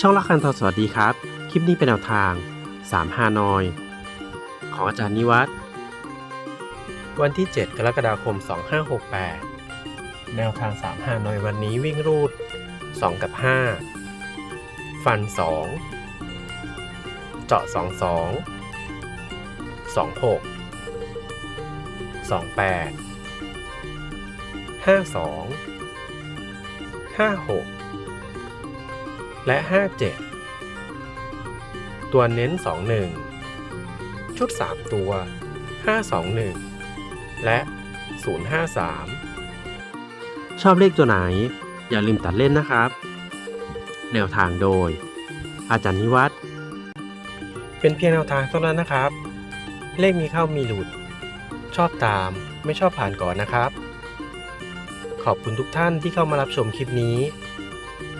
ช่องละคันทอสวัสดีครับ คลิปนี้เป็นแนวทาง3ฮานอย ของอาจารย์นิวัฒน์วันที่ 7 กรกฎาคม 2568 แนวทาง3ฮานอยวันนี้วิ่งรูด 2 กับ 5 ฟัน 2 เจาะ 22 26 28 52 56 และ 57 ตัวเน้น 21 ชุด 3 ตัว 521 และ 053 ชอบเลขตัวไหน อย่าลืมตัดเล่นนะครับ แนวทางโดย อาจารย์นิวัฒน์เป็นเพียงแนวทางเท่านั้นนะครับ เลขมีเข้ามีหลุด ชอบตามไม่ชอบผ่านก่อนนะครับ ขอบคุณทุกท่านที่เข้ามารับชมคลิปนี้